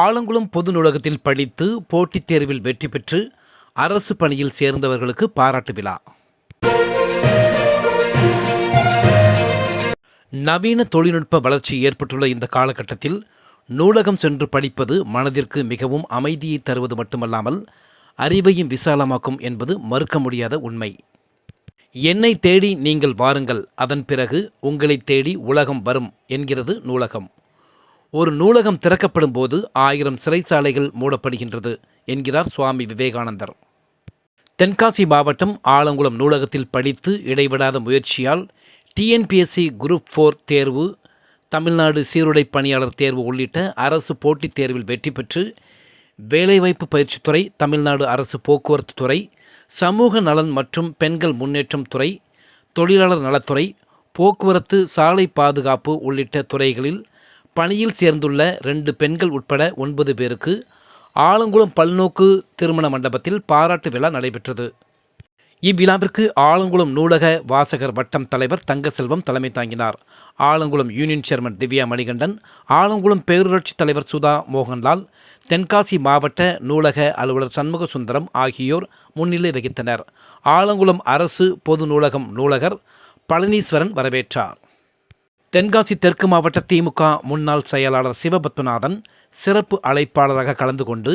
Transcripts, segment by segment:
ஆலங்குளம் பொது நூலகத்தில் படித்து போட்டித் தேர்வில் வெற்றி பெற்று அரசு பணியில் சேர்ந்தவர்களுக்கு பாராட்டு விழா. நவீன தொழில்நுட்ப வளர்ச்சி ஏற்பட்டுள்ள இந்த காலகட்டத்தில் நூலகம் சென்று படிப்பது மனதிற்கு மிகவும் அமைதியை தருவது மட்டுமல்லாமல் அறிவையும் விசாலமாக்கும் என்பது மறுக்க முடியாத உண்மை. என்னை தேடி நீங்கள் வாருங்கள் அதன் பிறகு உங்களை தேடி உலகம் வரும் என்கிறது நூலகம். ஒரு நூலகம் திறக்கப்படும் போது ஆயிரம் சிறைச்சாலைகள் மூடப்படுகின்றது என்கிறார் சுவாமி விவேகானந்தர். தென்காசி மாவட்டம் ஆலங்குளம் நூலகத்தில் படித்து இடைவிடாத முயற்சியால் டிஎன்பிஎஸ்சி குரூப் ஃபோர் தேர்வு தமிழ்நாடு சீருடை பணியாளர் தேர்வு உள்ளிட்ட அரசு போட்டித் தேர்வில் வெற்றி பெற்று வேலைவாய்ப்பு பயிற்சித்துறை தமிழ்நாடு அரசு போக்குவரத்து துறை சமூக நலன் மற்றும் பெண்கள் முன்னேற்றம் துறை தொழிலாளர் நலத்துறை போக்குவரத்து சாலை பாதுகாப்பு உள்ளிட்ட துறைகளில் பணியில் சேர்ந்துள்ள ரெண்டு பெண்கள் உட்பட ஒன்பது பேருக்கு ஆலங்குளம் பல்நோக்கு திருமண மண்டபத்தில் பாராட்டு விழா நடைபெற்றது. இவ்விழாவிற்கு ஆலங்குளம் நூலக வாசகர் வட்டம் தலைவர் தங்கசெல்வம் தலைமை தாங்கினார். ஆலங்குளம் யூனியன் சேர்மன் திவ்யா மணிகண்டன் ஆலங்குளம் பேரூராட்சி தலைவர் சுதா மோகன்லால் தென்காசி மாவட்ட நூலக அலுவலர் சண்முக சுந்தரம் ஆகியோர் முன்னிலை வகித்தனர். ஆலங்குளம் அரசு பொது நூலகம் நூலகர் பழனீஸ்வரன் வரவேற்றார். தென்காசி தெற்கு மாவட்ட திமுக முன்னாள் செயலாளர் சிவபத்மநாதன் சிறப்பு அழைப்பாளராக கலந்து கொண்டு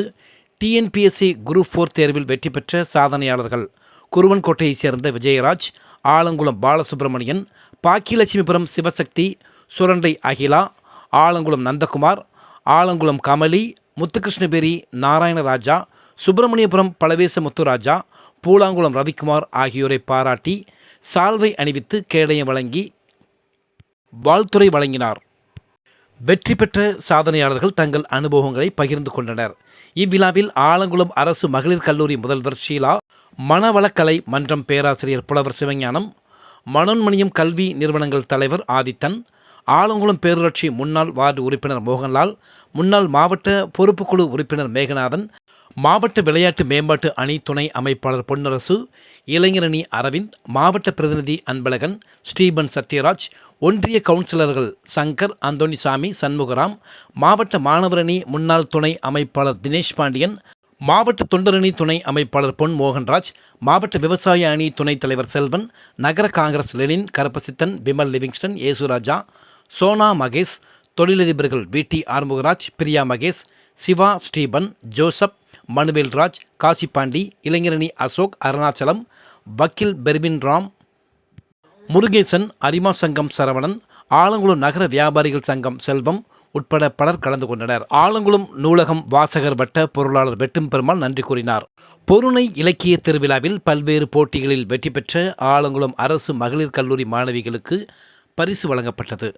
டிஎன்பிஎஸ்சி குரூப் ஃபோர் தேர்வில் வெற்றி பெற்ற சாதனையாளர்கள் குருவன்கோட்டையைச் சேர்ந்த விஜயராஜ் ஆலங்குளம் பாலசுப்ரமணியன் பாக்கியலட்சுமிபுரம் சிவசக்தி சுரண்டை அகிலா ஆலங்குளம் நந்தகுமார் ஆலங்குளம் கமலி முத்துகிருஷ்ணபேரி நாராயணராஜா சுப்பிரமணியபுரம் பழவேச முத்துராஜா பூலாங்குளம் ரவிக்குமார் ஆகியோரை பாராட்டி சால்வை அணிவித்து கேடயம் வழங்கி வாழ்த்துறை வழங்கினார். வெற்றி பெற்ற சாதனையாளர்கள் தங்கள் அனுபவங்களை பகிர்ந்து கொண்டனர். இவ்விழாவில் ஆலங்குளம் அரசு மகளிர் கல்லூரி முதல்வர் ஷீலா மனவளக்கலை மன்றம் பேராசிரியர் புலவர் சிவஞானம் மனோன்மணியம் கல்வி நிறுவனங்கள் தலைவர் ஆதித்தன் ஆலங்குளம் பேரூராட்சி முன்னாள் வார்டு உறுப்பினர் மோகன்லால் முன்னாள் மாவட்ட பொறுப்புக்குழு உறுப்பினர் மேகநாதன் மாவட்ட விளையாட்டு மேம்பாட்டு அணி துணை அமைப்பாளர் பொன்னரசு இளைஞரணி அரவிந்த் மாவட்ட பிரதிநிதி அன்பழகன் ஸ்ரீபன் சத்யராஜ் ஒன்றிய கவுன்சிலர்கள் சங்கர் அந்தோனிசாமி சண்முகராம் மாவட்ட மாணவரணி முன்னாள் துணை அமைப்பாளர் தினேஷ் பாண்டியன் மாவட்ட தொண்டரணி துணை அமைப்பாளர் பொன் மோகன்ராஜ் மாவட்ட விவசாய அணி துணைத் தலைவர் செல்வன் நகர Congress Lenin Karuppasithan Vimal Livingston Yesuraja Sona Mahesh தொழிலதிபர்கள் V D Arumugaraj Priya Mahesh Siva Stephen Joseph Manuel Raj Kasipandi இளைஞரணி அசோக் அருணாச்சலம் வக்கீல் பெர்வின் ராம் முருகேசன் அரிமா சங்கம் சரவணன் ஆலங்குளம் நகர வியாபாரிகள் சங்கம் செல்வம் உட்பட பலர் கலந்து கொண்டனர். ஆலங்குளம் நூலகம் வாசகர் வட்ட பொருளாளர் வெட்டும் பெருமாள் நன்றி கூறினார். பொருணை இலக்கிய திருவிழாவில் பல்வேறு போட்டிகளில் வெற்றி பெற்ற ஆலங்குளம் அரசு மகளிர் கல்லூரி மாணவிகளுக்கு பரிசு வழங்கப்பட்டது.